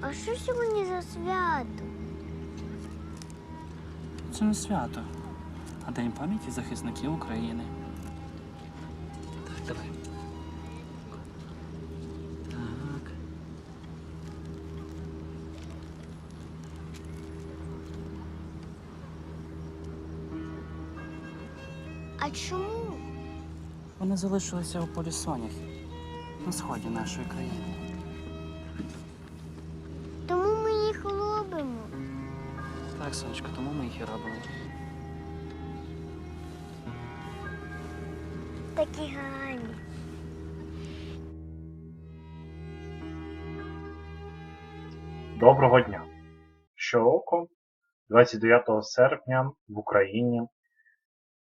а що сьогодні за свято? Це не свято, а День пам'яті захисників України. Так, давай. Так. А чому? Вони залишилися у полі соняхи на сході нашої країни. Доброго дня! Щороку, 29 серпня в Україні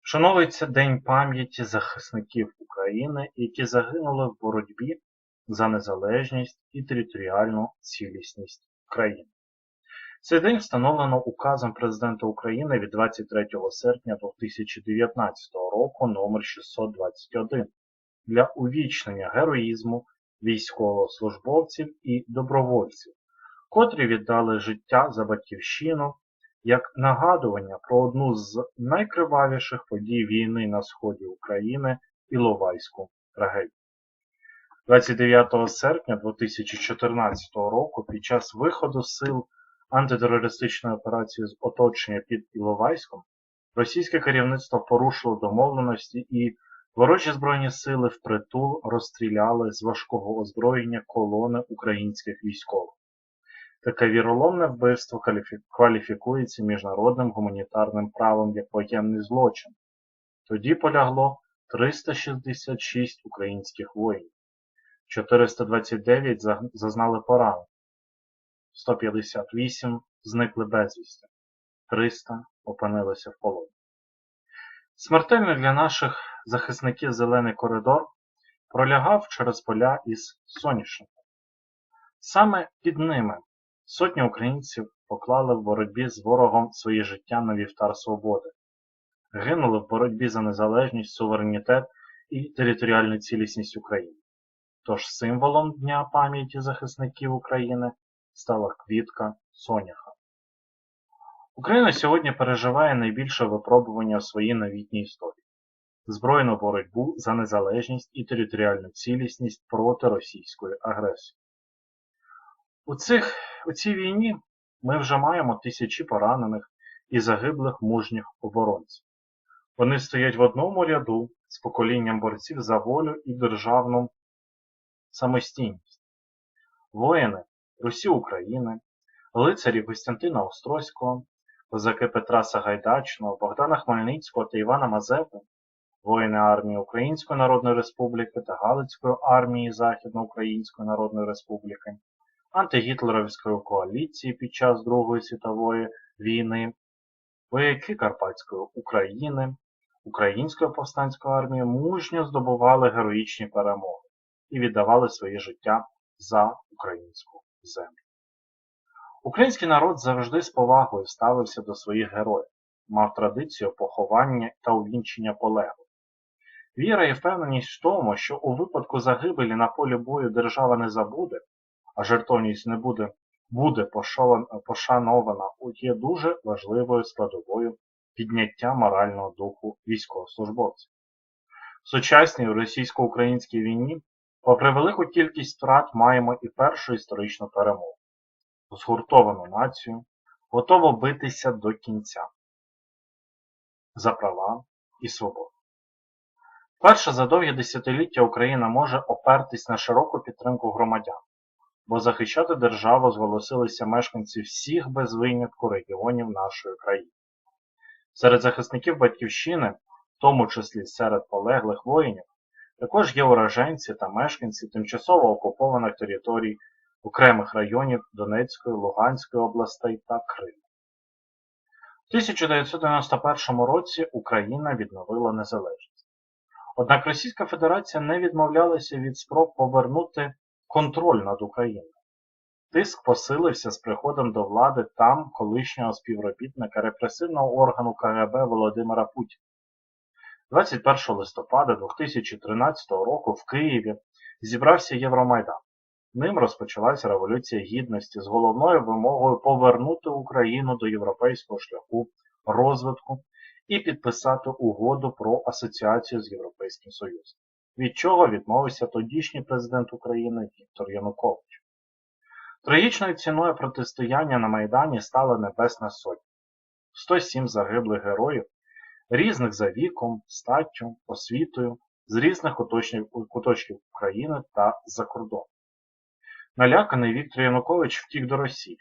вшановується День пам'яті захисників України, які загинули в боротьбі за незалежність і територіальну цілісність країни. Цей день встановлено указом Президента України від 23 серпня 2019 року номер 621 для увічнення героїзму військовослужбовців і добровольців, котрі віддали життя за батьківщину як нагадування про одну з найкривавіших подій війни на сході України Іловайську трагедію. 29 серпня 2014 року під час виходу сил антитерористичної операції з оточення під Іловайськом російське керівництво порушило домовленості і ворожі збройні сили впритул розстріляли з важкого озброєння колони українських військових. Таке віроломне вбивство кваліфікується міжнародним гуманітарним правом як воєнний злочин. Тоді полягло 366 українських воїнів, 429 зазнали поранень, 158 зникли безвісти, 300 опинилися в полоні. Смертельний для наших захисників зелений коридор пролягав через поля із соняшником. Саме під ними Сотні українців поклали в боротьбі з ворогом своє життя на вівтар свободи, гинули в боротьбі за незалежність, суверенітет і територіальну цілісність України. Тож символом Дня пам'яті захисників України стала квітка соняха. Україна сьогодні переживає найбільше випробування у своїй новітній історії збройну боротьбу за незалежність і територіальну цілісність проти російської агресії. У, цих, у цій війні ми вже маємо тисячі поранених і загиблих мужніх оборонців. Вони стоять в одному ряду з поколінням борців за волю і державну самостійність. Воїни Русі України, лицарі Костянтина Острозького, козаки Петра Сагайдачного, Богдана Хмельницького та Івана Мазепи, воїни армії Української Народної Республіки та Галицької армії Західноукраїнської Народної Республіки, антигітлерівської коаліції під час Другої світової війни, вояки Карпатської України, Української повстанської армії мужньо здобували героїчні перемоги і віддавали своє життя за українську землю. Український народ завжди з повагою ставився до своїх героїв, мав традицію поховання та увінчення полеглих. Віра і впевненість в тому, що у випадку загибелі на полі бою держава не забуде, а жертовність не буде, буде пошанована, є дуже важливою складовою підняття морального духу військовослужбовців. В сучасній російсько-українській війні, попри велику кількість втрат, маємо і першу історичну перемогу згуртовану націю, готову битися до кінця за права і свободу. Перше за довгі десятиліття Україна може опертись на широку підтримку громадян, бо захищати державу зголосилися мешканці всіх без винятку регіонів нашої країни. Серед захисників Батьківщини, в тому числі серед полеглих воїнів, також є ураженці та мешканці тимчасово окупованих територій окремих районів Донецької, Луганської областей та Криму. У 1991 році Україна відновила незалежність. Однак Російська Федерація не відмовлялася від спроб повернути контроль над Україною. Тиск посилився з приходом до влади там колишнього співробітника репресивного органу КГБ Володимира Путіна. 21 листопада 2013 року в Києві зібрався Євромайдан. Ним розпочалася Революція Гідності з головною вимогою повернути Україну до європейського шляху розвитку і підписати угоду про асоціацію з Європейським Союзом, від чого відмовився тодішній президент України Віктор Янукович. Трагічною ціною протистояння на Майдані стала Небесна Сотня. 107 загиблих героїв, різних за віком, статтю, освітою, з різних куточків, України та за кордону. Наляканий Віктор Янукович втік до Росії,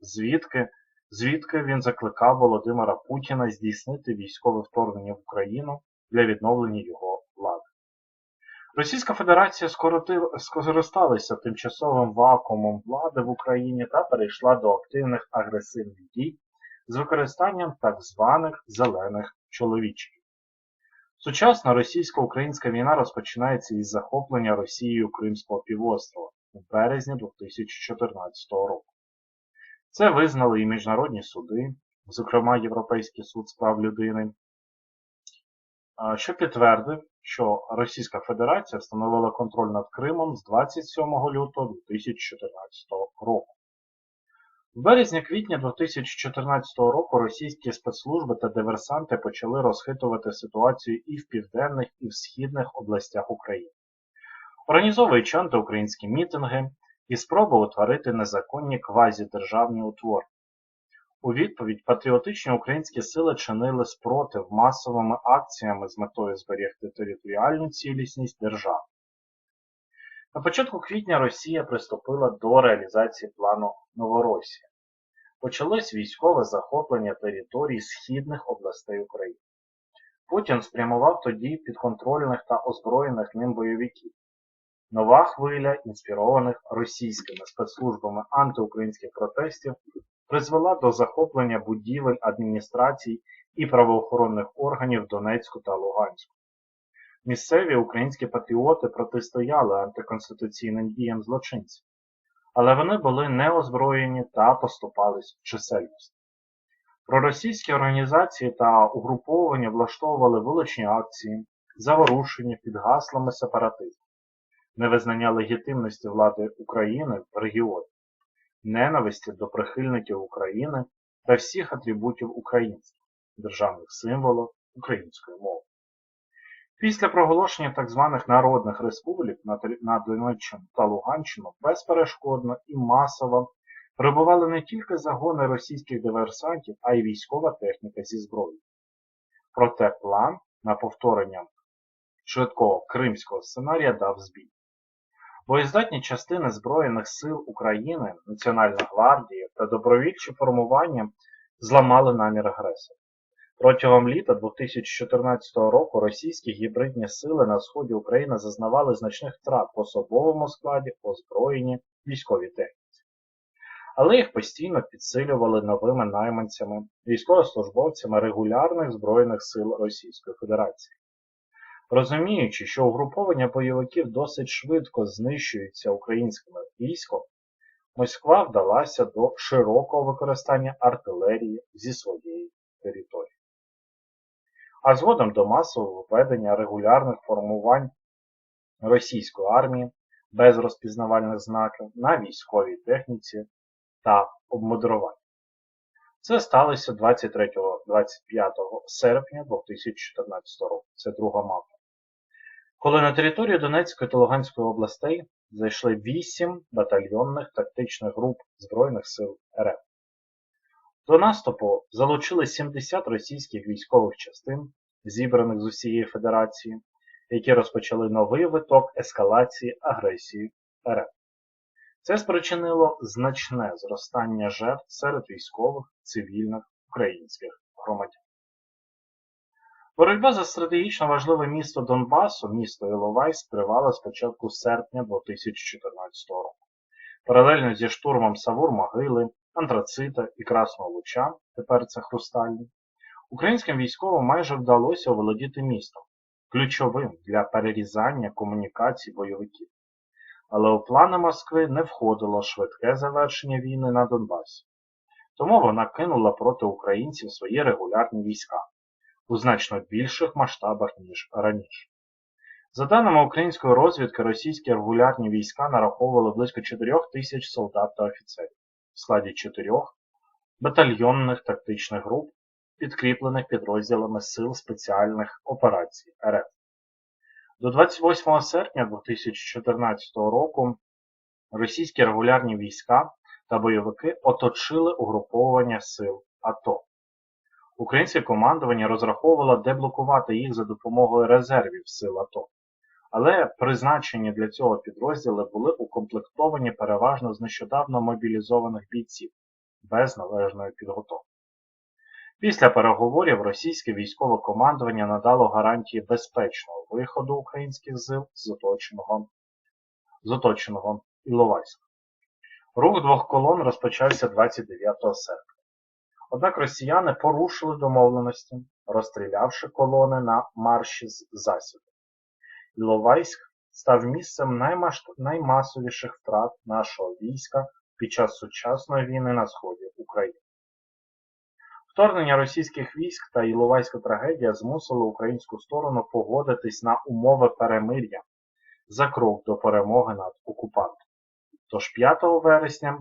звідки, звідки він закликав Володимира Путіна здійснити військове вторгнення в Україну для відновлення його. Російська Федерація скористалася тимчасовим вакуумом влади в Україні та перейшла до активних агресивних дій з використанням так званих зелених чоловічків. Сучасна російсько-українська війна розпочинається із захоплення Росією Кримського півострова у березні 2014 року. Це визнали і міжнародні суди, зокрема Європейський суд з прав людини, що підтвердив, що Російська Федерація встановила контроль над Кримом з 27 лютого 2014 року. В березні-квітні 2014 року російські спецслужби та диверсанти почали розхитувати ситуацію і в південних, і в східних областях України, організовуючи антиукраїнські мітинги і спроби утворити незаконні квазідержавні утвори. У відповідь патріотичні українські сили чинили спротив масовими акціями з метою зберегти територіальну цілісність держави. На початку квітня Росія приступила до реалізації плану Новоросія. Почалось військове захоплення територій східних областей України. Путін спрямував тоді підконтрольних та озброєних ним бойовиків. Нова хвиля інспірованих російськими спецслужбами антиукраїнських протестів призвела до захоплення будівель адміністрацій і правоохоронних органів Донецьку та Луганську. Місцеві українські патріоти протистояли антиконституційним діям злочинців, але вони були неозброєні та поступались в чисельності. Проросійські організації та угруповання влаштовували вуличні акції, заворушення під гаслами сепаратизму, невизнання легітимності влади України в регіоні, ненависті до прихильників України та всіх атрибутів українських, державних символів української мови. Після проголошення так званих народних республік на, Донеччину та Луганщину безперешкодно і масово прибували не тільки загони російських диверсантів, а й військова техніка зі зброєю. Проте план на повторення швидкого кримського сценарія дав збій. Боєздатні частини Збройних сил України, Національна гвардія та добровільчі формування зламали намір агресора. Протягом літа 2014 року російські гібридні сили на сході України зазнавали значних втрат в особовому складі, озброєнні, військовій техніці. Але їх постійно підсилювали новими найманцями, військовослужбовцями регулярних Збройних сил Російської Федерації. Розуміючи, що угруповання бойовиків досить швидко знищується українським військом, Москва вдалася до широкого використання артилерії зі своєї території. А згодом до масового введення регулярних формувань російської армії без розпізнавальних знаків на військовій техніці та обмудруванні. Це сталося 23-25 серпня 2014 року. Це друга мапа. Коли на територію Донецької та Луганської областей зайшли 8 батальйонних тактичних груп Збройних сил РФ. До наступу залучили 70 російських військових частин, зібраних з усієї Федерації, які розпочали новий виток ескалації агресії РФ. Це спричинило значне зростання жертв серед військових, цивільних, українських громадян. Боротьба за стратегічно важливе місто Донбасу, місто Іловайськ, тривала з початку серпня 2014 року. Паралельно зі штурмом Савур-Могили, Антрацита і Красного Луча, тепер це Хрустальний, українським військовим майже вдалося оволодіти містом, ключовим для перерізання комунікацій бойовиків. Але у плани Москви не входило швидке завершення війни на Донбасі. Тому вона кинула проти українців свої регулярні війська у значно більших масштабах, ніж раніше. За даними української розвідки, російські регулярні війська нараховували близько 4 тисяч солдат та офіцерів в складі чотирьох батальйонних тактичних груп, підкріплених підрозділами Сил спеціальних операцій РФ. До 28 серпня 2014 року російські регулярні війська та бойовики оточили угруповування сил АТО. Українське командування розраховувало деблокувати їх за допомогою резервів сил АТО. Але призначені для цього підрозділи були укомплектовані переважно з нещодавно мобілізованих бійців без належної підготовки. Після переговорів російське військове командування надало гарантії безпечного виходу українських сил з оточеного, з оточеного Іловайська. Рух двох колон розпочався 29 серпня. Однак росіяни порушили домовленості, розстрілявши колони на марші з засіб. Іловайськ став місцем наймасш- наймасовіших втрат нашого війська під час сучасної війни на сході України. Вторгнення російських військ та Іловайська трагедія змусили українську сторону погодитись на умови перемир'я за крок до перемоги над окупантом. Тож 5 вересня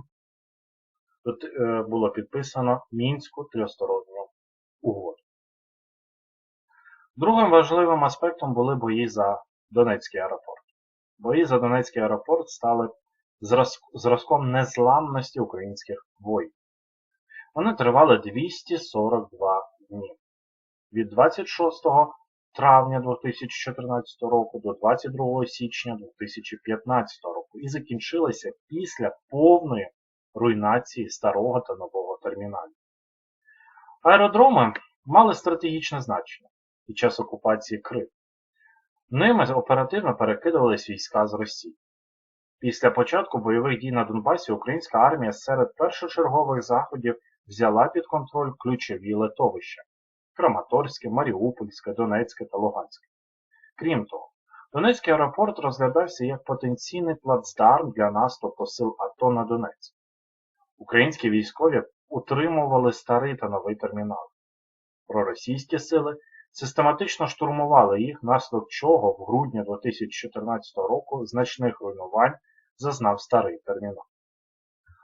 було підписано Мінську трьохсторонню угоду. Другим важливим аспектом були бої за Донецький аеропорт. Бої за Донецький аеропорт стали зразком незламності українських воїнів. Вони тривали 242 дні. Від 26 травня 2014 року до 22 січня 2015 року і закінчилися після повної руйнації старого та нового терміналів. Аеродроми мали стратегічне значення під час окупації Криму. Ними оперативно перекидувались війська з Росії. Після початку бойових дій на Донбасі українська армія серед першочергових заходів взяла під контроль ключові литовища Краматорське, Маріупольське, Донецьке та Луганське. Крім того, Донецький аеропорт розглядався як потенційний плацдарм для наступу сил АТО на Донецьк. Українські військові утримували старий та новий термінал. Проросійські сили систематично штурмували їх, внаслідок чого в грудні 2014 року значних руйнувань зазнав старий термінал.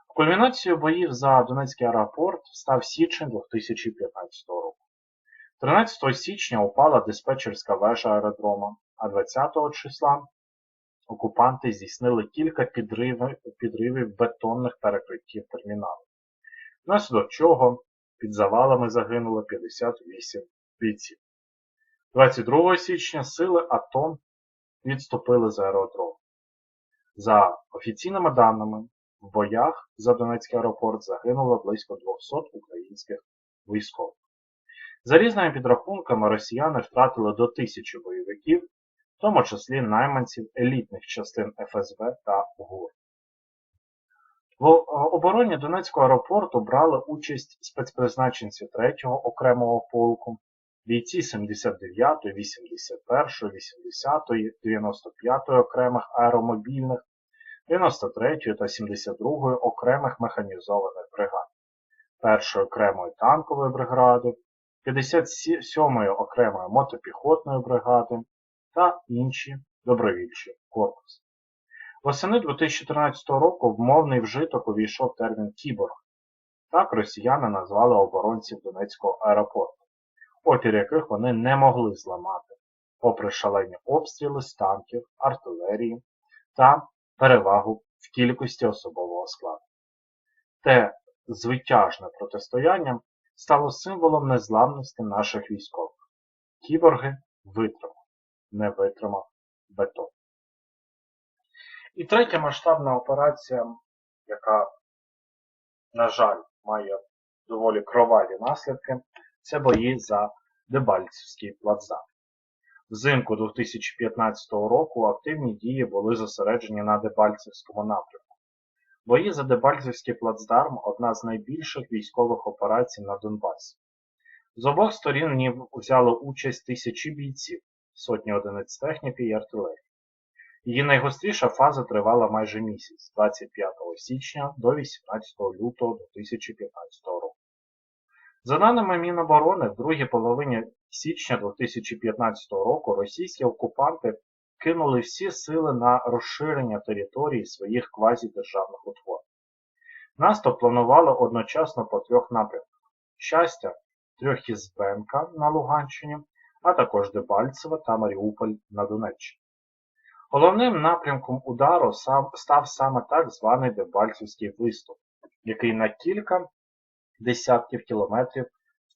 Кульмінацією боїв за Донецький аеропорт став січень 2015 року. 13 січня упала диспетчерська вежа аеродрома, а 20 числа окупанти здійснили кілька підривів, підривів бетонних перекриттів терміналу, внаслідок чого під завалами загинуло 58 бійців. 22 січня сили АТО відступили з аеродрому. За офіційними даними, в боях за Донецький аеропорт загинуло близько 200 українських військових. За різними підрахунками, росіяни втратили до тисячі бойовиків, в тому числі найманців елітних частин ФСБ та ГУР. В обороні Донецького аеропорту брали участь спецпризначенці 3-го окремого полку, бійці 79-ї, 81-ї, 80-ї, 95-ї окремих аеромобільних, 93-ї та 72-ї окремих механізованих бригад, 1-ї окремої танкової бригади, 57-ї окремої мотопіхотної бригади та інші добровільчі корпуси. Восени 2014 року в мовний вжиток увійшов термін кіборг. Так росіяни назвали оборонців Донецького аеропорту, опір яких вони не могли зламати, попри шалені обстріли з танків, артилерії та перевагу в кількості особового складу. Те звитяжне протистояння стало символом незламності наших військових. Кіборги витримали, не витримав бетон. І третя масштабна операція, яка, на жаль, має доволі кроваві наслідки, це бої за Дебальцівський плацдарм. Взимку 2015 року активні дії були зосереджені на Дебальцевському напрямку. Бої за Дебальцевський плацдарм одна з найбільших військових операцій на Донбасі. З обох сторін в ній взяли участь тисячі бійців, сотні одиниць техніки і артилерії. Її найгостріша фаза тривала майже місяць з 25 січня до 18 лютого 2015 року. За даними Міноборони, в другій половині січня 2015 року російські окупанти кинули всі сили на розширення території своїх квазідержавних утворень. Наступ планували одночасно по трьох напрямках: щастя, Трьохізбенка на Луганщині, а також Дебальцево та Маріуполь на Донеччині. Головним напрямком удару став саме так званий Дебальцевський виступ, який на кілька десятків кілометрів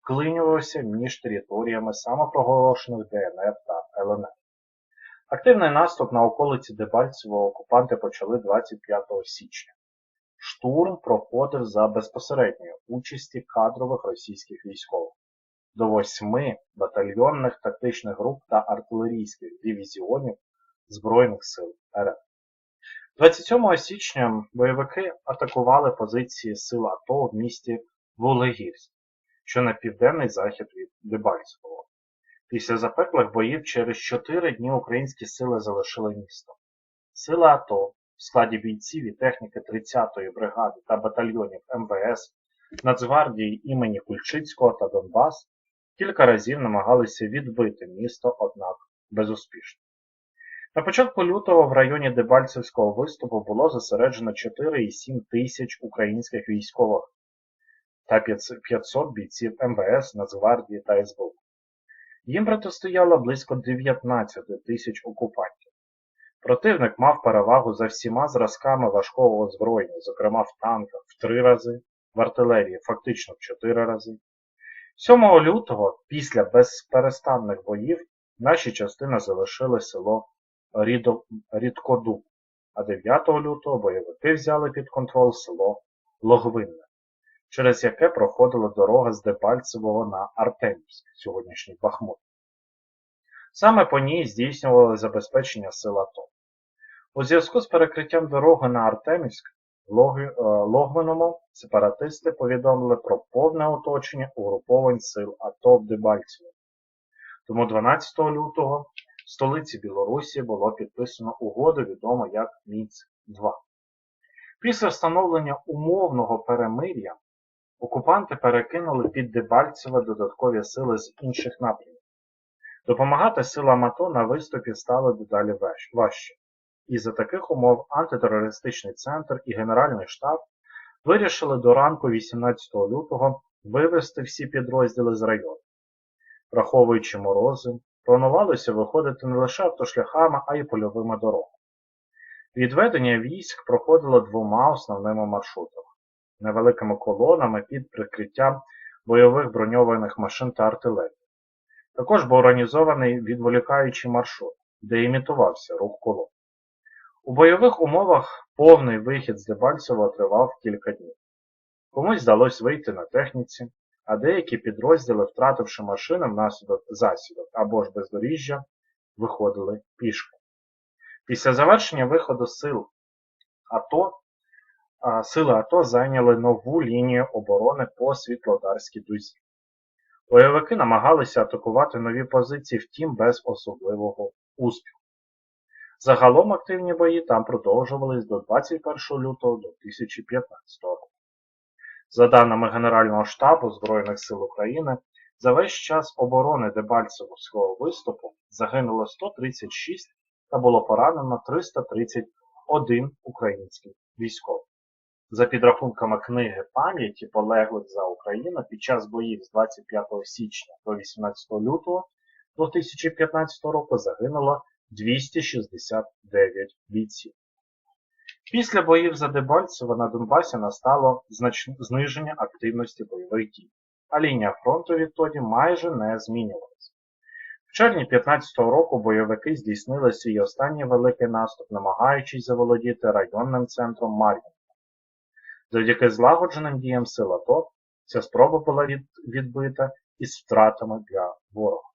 вклинювався між територіями самопроголошених ДНР та ЛНР. Активний наступ на околиці Дебальцево окупанти почали 25 січня. Штурм проходив за безпосередньої участі кадрових російських військових до восьми батальйонних тактичних груп та артилерійських дивізіонів Збройних сил РФ. 27 січня бойовики атакували позиції сил АТО в місті Вулегірськ, що на південний захід від Дебальцевого. Після запеклих боїв через 4 дні українські сили залишили місто. Сили АТО в складі бійців і техніки 30-ї бригади та батальйонів МВС, Нацгвардії імені Кульчицького та Донбас кілька разів намагалися відбити місто, однак безуспішно. На початку лютого в районі Дебальцевського виступу було зосереджено 4,7 тисяч українських військових та 500 бійців МВС, Нацгвардії та СБУ. Їм протистояло близько 19 тисяч окупантів. Противник мав перевагу за всіма зразками важкого озброєння, зокрема в танках в 3 рази, в артилерії фактично в 4 рази. 7 лютого, після безперестанних боїв, наші частини залишили село Рідкодуб, а 9 лютого бойовики взяли під контроль село Логвинне, через яке проходила дорога з Дебальцевого на Артемівськ, сьогоднішній Бахмут. Саме по ній здійснювали забезпечення сил АТО. У зв'язку з перекриттям дороги на Артемівськ Логвиному сепаратисти повідомили про повне оточення угруповань сил АТО в Дебальцево. Тому 12 лютого в столиці Білорусі було підписано угоду, відому як Мінськ-2. Після встановлення умовного перемир'я окупанти перекинули під Дебальцеве додаткові сили з інших напрямів. Допомагати силам АТО на виступі стало дедалі важче. І за таких умов антитерористичний центр і Генеральний штаб вирішили до ранку 18 лютого вивести всі підрозділи з району. Враховуючи морози, планувалося виходити не лише автошляхами, а й польовими дорогами. Відведення військ проходило двома основними маршрутами невеликими колонами під прикриттям бойових броньованих машин та артилерії. Також був організований відволікаючий маршрут, де імітувався рух колон. У бойових умовах повний вихід з Дебальцева тривав кілька днів. Комусь вдалося вийти на техніці, а деякі підрозділи, втративши машини внаслідок засідок або ж бездоріжжя, виходили пішки. Після завершення виходу сил АТО, а, сили АТО зайняли нову лінію оборони по Світлодарській дузі. Бойовики намагалися атакувати нові позиції, втім без особливого успіху. Загалом активні бої там продовжувались до 21 лютого 2015 року. За даними Генерального штабу Збройних сил України, за весь час оборони Дебальцевського виступу загинуло 136 та було поранено 331 український військовий. За підрахунками книги пам'яті полеглих за Україну під час боїв з 25 січня до 18 лютого 2015 року загинуло 269 бійців. Після боїв за Дебальцево на Донбасі настало зниження активності бойових дій, а лінія фронту відтоді майже не змінювалася. В червні 2015 року бойовики здійснили свій останній великий наступ, намагаючись заволодіти районним центром Мар'їнка. Завдяки злагодженим діям сил АТО ця спроба була відбита із втратами для ворога.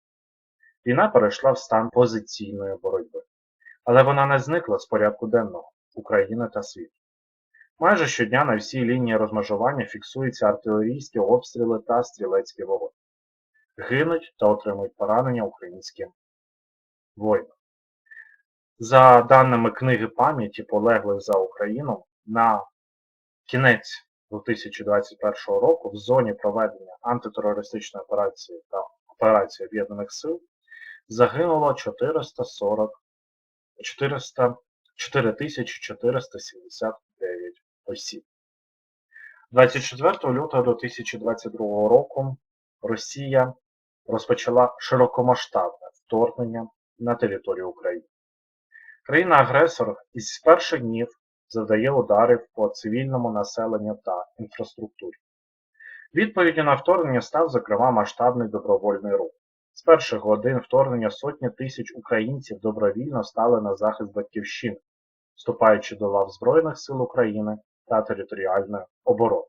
Війна перейшла в стан позиційної боротьби, але вона не зникла з порядку денного України та світу. Майже щодня на всій лінії розмежування фіксуються артилерійські обстріли та стрілецькі вогонь. Гинуть та отримують поранення українські воїни. За даними книги пам'яті полеглих за Україну, на кінець 2021 року в зоні проведення антитерористичної операції та операції Об'єднаних Сил загинуло 440 400, 4479 осіб. 24 лютого 2022 року Росія розпочала широкомасштабне вторгнення на територію України. Країна-агресор із перших днів завдає ударів по цивільному населенню та інфраструктурі. Відповіддю на вторгнення став, зокрема, масштабний добровольний рух. З перших годин вторгнення сотні тисяч українців добровільно стали на захист батьківщини, вступаючи до лав Збройних сил України та територіальної оборони.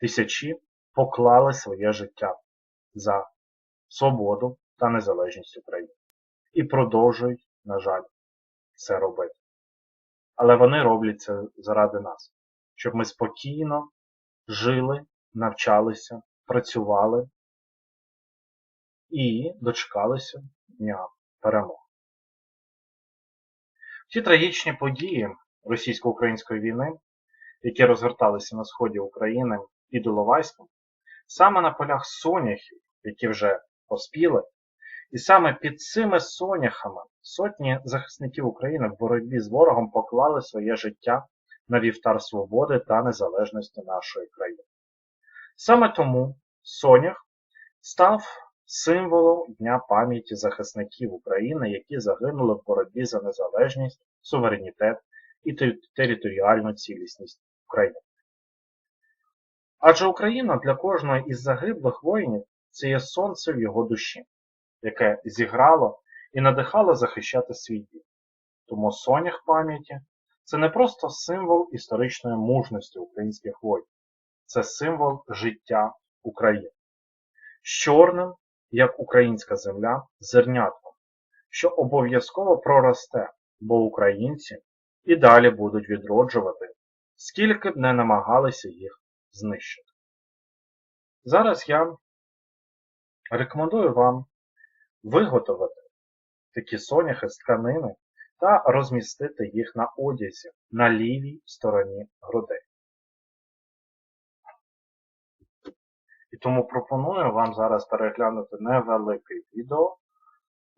Тисячі поклали своє життя за свободу та незалежність України і продовжують, на жаль, це робити. Але вони роблять це заради нас, щоб ми спокійно жили, навчалися, працювали і дочекалися дня перемоги. Ті трагічні події російсько-української війни, які розгорталися на сході України під Іловайськом, саме на полях соняхів, які вже поспіли, і саме під цими соняхами сотні захисників України в боротьбі з ворогом поклали своє життя на вівтар свободи та незалежності нашої країни. Саме тому сонях став символом Дня пам'яті захисників України, які загинули в боротьбі за незалежність, суверенітет і територіальну цілісність України. Адже Україна для кожного із загиблих воїнів це є сонце в його душі, яке зіграло і надихало захищати свій дім. Тому сонях пам'яті це не просто символ історичної мужності українських воїнів, це символ життя України. З чорним, як українська земля, зернятком, що обов'язково проросте, бо українці і далі будуть відроджувати, скільки б не намагалися їх знищити. Зараз я рекомендую вам виготовити такі соняхи з тканини та розмістити їх на одязі на лівій стороні грудей. І тому пропоную вам зараз переглянути невелике відео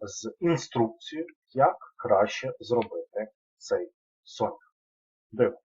з інструкцією, як краще зробити цей соняк. Дивимося.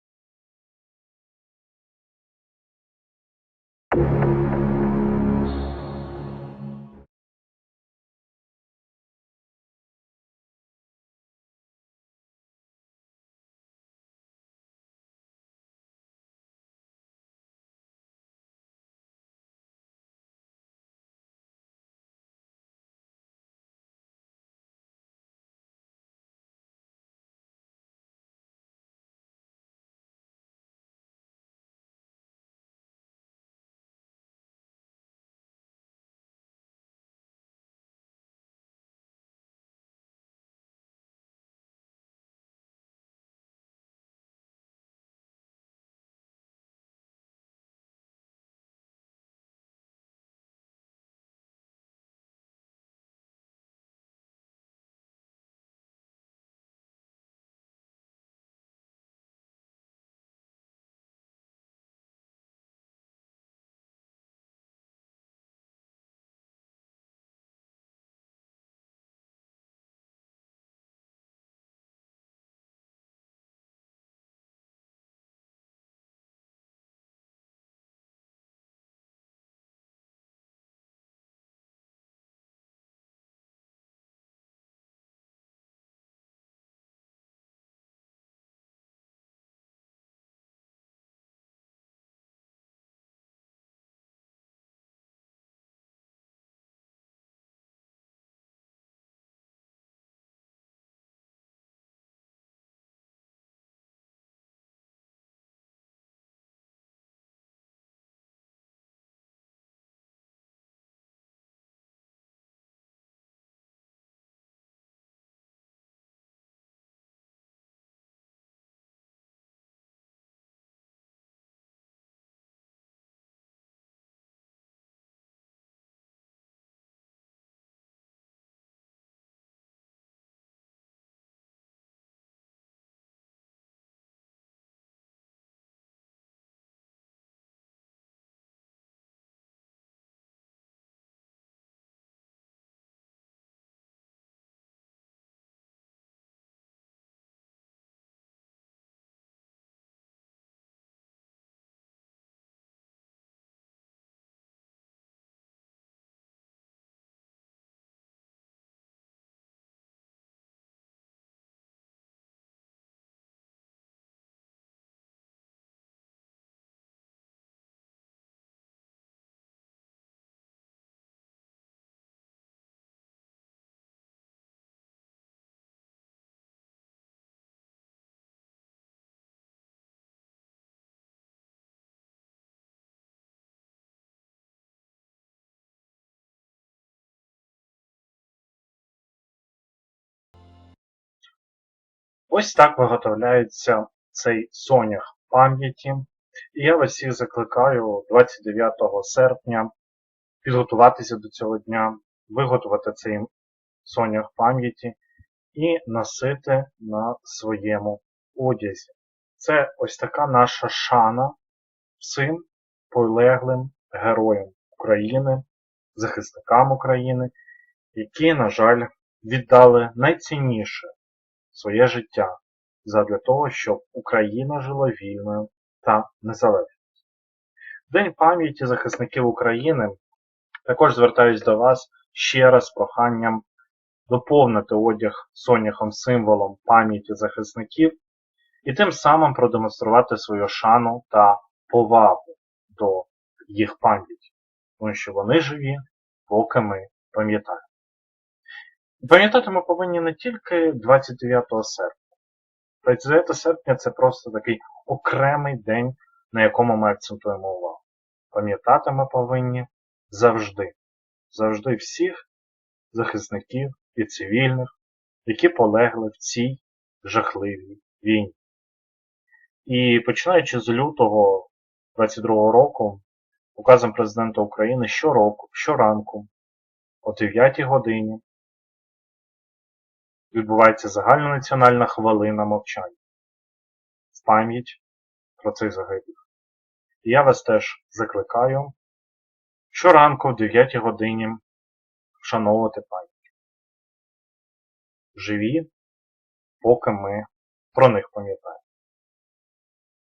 Ось так виготовляється цей сонях пам'яті. І я вас всіх закликаю 29 серпня підготуватися до цього дня, виготовити цей сонях пам'яті і носити на своєму одязі. Це ось така наша шана всім полеглим героям України, захисникам України, які, на жаль, віддали найцінніше своє життя задля того, щоб Україна жила вільною та незалежною. День пам'яті захисників України також звертаюсь до вас ще раз з проханням доповнити одяг соняхом символом пам'яті захисників і тим самим продемонструвати свою шану та повагу до їх пам'яті, тому що вони живі, поки ми пам'ятаємо. Пам'ятати ми повинні не тільки 29 серпня. 29 серпня це просто такий окремий день, на якому ми акцентуємо увагу. Пам'ятати ми повинні завжди, завжди всіх захисників і цивільних, які полегли в цій жахливій війні. І починаючи з лютого 22 року, указом президента України щороку, щоранку, о 9 годині, відбувається загальнонаціональна хвилина мовчання в пам'ять про цих загиблих. І я вас теж закликаю щоранку о 9 годині вшановувати пам'ять. Живі, поки ми про них пам'ятаємо.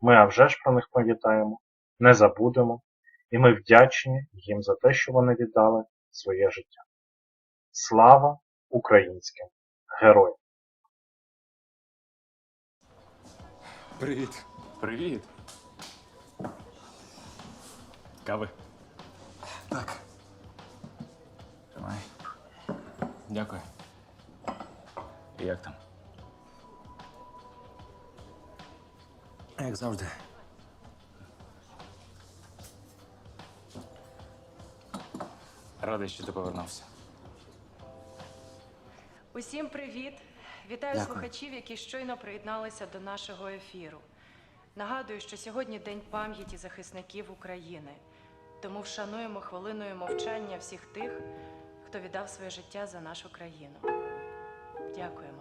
Ми а вже ж про них пам'ятаємо, не забудемо, і ми вдячні їм за те, що вони віддали своє життя. Слава українським героям! Привіт. Привіт. Кави. Так, Тримай. дякую. Як там? Як завжди. Радий, що ти повернувся. Усім привіт! Вітаю Дякую. слухачів, які щойно приєдналися до нашого ефіру. Нагадую, що сьогодні День пам'яті захисників України. Тому вшануємо хвилиною мовчання всіх тих, хто віддав своє життя за нашу країну. Дякуємо.